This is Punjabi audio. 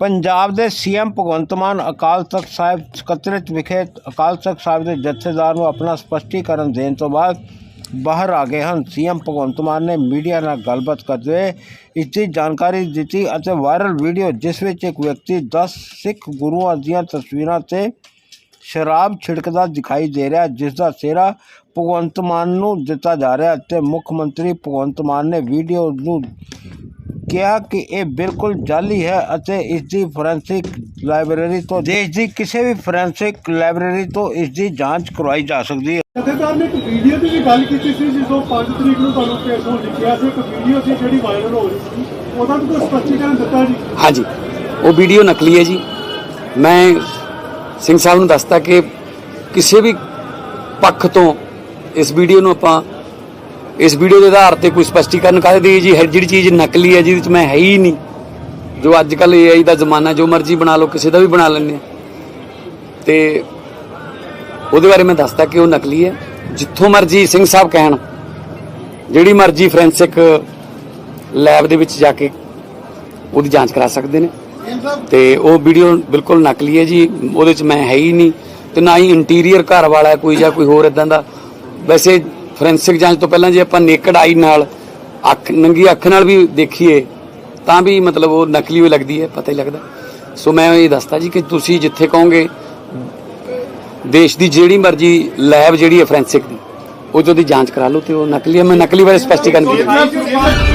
ਪੰਜਾਬ ਦੇ ਸੀਐਮ ਭਗਵੰਤ ਮਾਨ ਅਕਾਲ ਤਖਤ ਸਾਹਿਬ ਸਕੱਤਰੇਤ ਵਿਖੇ ਅਕਾਲ ਤਖਤ ਸਾਹਿਬ ਦੇ ਜਥੇਦਾਰ ਨੂੰ ਆਪਣਾ ਸਪਸ਼ਟੀਕਰਨ ਦੇਣ ਤੋਂ ਬਾਅਦ ਬਾਹਰ ਆ ਗਏ ਹਨ। ਸੀਐਮ ਭਗਵੰਤ ਮਾਨ ਨੇ ਮੀਡੀਆ ਨਾਲ ਗੱਲਬਾਤ ਕਰਦੇ ਹੋਏ ਇਸ ਦੀ ਜਾਣਕਾਰੀ ਦਿੱਤੀ ਅਤੇ ਵਾਇਰਲ ਵੀਡੀਓ ਜਿਸ ਵਿੱਚ ਇੱਕ ਵਿਅਕਤੀ 10 ਸਿੱਖ ਗੁਰੂਆਂ ਦੀਆਂ ਤਸਵੀਰਾਂ ਤੇ ਸ਼ਰਾਬ ਛਿੜਕਦਾ ਦਿਖਾਈ ਦੇ ਰਿਹਾ, ਜਿਸ ਦਾ ਸਿਹਰਾ ਭਗਵੰਤ ਮਾਨ ਨੂੰ ਦਿੱਤਾ ਜਾ ਰਿਹਾ ਹੈ ਤੇ ਮੁੱਖ ਮੰਤਰੀ ਭਗਵੰਤ ਮਾਨ ਨੇ ਵੀਡੀਓ ਨੂੰ ਕਿਹਾ ਕਿ ਇਹ ਬਿਲਕੁਲ ਜਾਲੀ ਹੈ ਅਤੇ ਇਸ ਦੀ ਫੋਰੈਂਸਿਕ ਲਾਇਬ੍ਰੇਰੀ ਤੋਂ ਦੇਸ਼ ਦੀ ਕਿਸੇ ਵੀ ਫੋਰੈਂਸਿਕ ਲਾਇਬ੍ਰੇਰੀ ਤੋਂ ਇਸ ਦੀ ਜਾਂਚ ਕਰਵਾਈ ਜਾ ਸਕਦੀ ਹੈ। ਜਥੇਦਾਰ ਨੇ ਇੱਕ ਵੀਡੀਓ ਦੀ ਵੀ ਗੱਲ ਕੀਤੀ ਸੀ ਜਿਸੋਂ 5 ਤਰੀਕ ਨੂੰ ਤੁਹਾਨੂੰ ਫੇਸਬੁੱਕ ਲਿਖਿਆ ਸੀ ਇੱਕ ਵੀਡੀਓ ਸੀ ਜਿਹੜੀ ਵਾਇਰਲ ਹੋ ਰਹੀ ਸੀ ਉਹਦਾ ਵੀ ਕੋਈ ਸਪਸ਼ਟੀਕਰਨ ਦਿੱਤਾ ਜੀ? ਹਾਂਜੀ ਉਹ ਵੀਡੀਓ ਨਕਲੀ ਹੈ ਜੀ। ਮੈਂ ਸਿੰਘ ਸਾਹਿਬ ਨੂੰ ਦੱਸਤਾ ਕਿ ਕਿਸੇ ਵੀ ਪੱਖ ਤੋਂ ਇਸ ਵੀਡੀਓ ਨੂੰ ਆਪਾਂ ਇਸ ਵੀਡੀਓ ਦੇ ਆਧਾਰ ਤੇ ਕੋਈ ਸਪਸ਼ਟੀਕਰਨ ਕਰ ਦਈਏ ਜੀ? ਹਰ ਜਿਹੜੀ ਚੀਜ਼ ਨਕਲੀ ਹੈ, ਜਿਹਦੇ ਵਿੱਚ ਮੈਂ ਹੈ ਹੀ ਨਹੀਂ। ਜੋ ਅੱਜ ਕੱਲ AI ਦਾ ਜ਼ਮਾਨਾ, ਜੋ ਮਰਜ਼ੀ ਬਣਾ ਲਓ, ਕਿਸੇ ਦਾ ਵੀ ਬਣਾ ਲੈਂਦੇ ਆ ਤੇ ਉਹਦੇ ਬਾਰੇ ਮੈਂ ਦੱਸਦਾ ਕਿ ਉਹ ਨਕਲੀ ਹੈ। ਜਿੱਥੋਂ ਮਰਜ਼ੀ ਸਿੰਘ ਸਾਹਿਬ ਕਹਿਣ, ਜਿਹੜੀ ਮਰਜ਼ੀ ਫੋਰੈਂਸਿਕ ਲੈਬ ਦੇ ਵਿੱਚ ਜਾ ਕੇ ਉਹਦੀ ਜਾਂਚ ਕਰਾ ਸਕਦੇ ਨੇ। ਤੇ ਉਹ ਵੀਡੀਓ ਬਿਲਕੁਲ ਨਕਲੀ ਹੈ ਜੀ। ਉਹਦੇ ਚ ਮੈਂ ਹੈ ਹੀ ਨਹੀਂ। ਤੇ ਨਾ ਹੀ ਇੰਟੀਰੀਅਰ ਘਰ ਵਾਲਾ ਕੋਈ ਜਾਂ ਕੋਈ ਹੋਰ ਇਦਾਂ ਦਾ। ਵੈਸੇ ਫੋਰੈਂਸਿਕ ਜਾਂਚ ਤੋਂ ਪਹਿਲਾਂ ਜੇ ਆਪਾਂ ਨੇਕਡ ਆਈ ਨਾਲ ਅੱਖ, ਨੰਗੀ ਅੱਖ ਨਾਲ ਵੀ ਦੇਖੀਏ, ਤਾਂ ਵੀ ਮਤਲਬ ਉਹ ਨਕਲੀ ਹੋਈ ਲੱਗਦੀ ਹੈ, ਪਤਾ ਹੀ ਲੱਗਦਾ। ਸੋ ਮੈਂ ਇਹ ਦੱਸਦਾ ਜੀ ਕਿ ਤੁਸੀਂ ਜਿੱਥੇ ਕਹੋਗੇ, ਦੇਸ਼ ਦੀ ਜਿਹੜੀ ਮਰਜ਼ੀ ਲੈਬ ਜਿਹੜੀ ਹੈ ਫੋਰੈਂਸਿਕ ਦੀ, ਉਹ 'ਚ ਉਹਦੀ ਜਾਂਚ ਕਰਾ ਲਓ ਤੇ ਉਹ ਨਕਲੀ ਹੈ। ਮੈਂ ਨਕਲੀ ਬਾਰੇ ਸਪਸ਼ਟੀਕਰਨ ਕੀਤਾ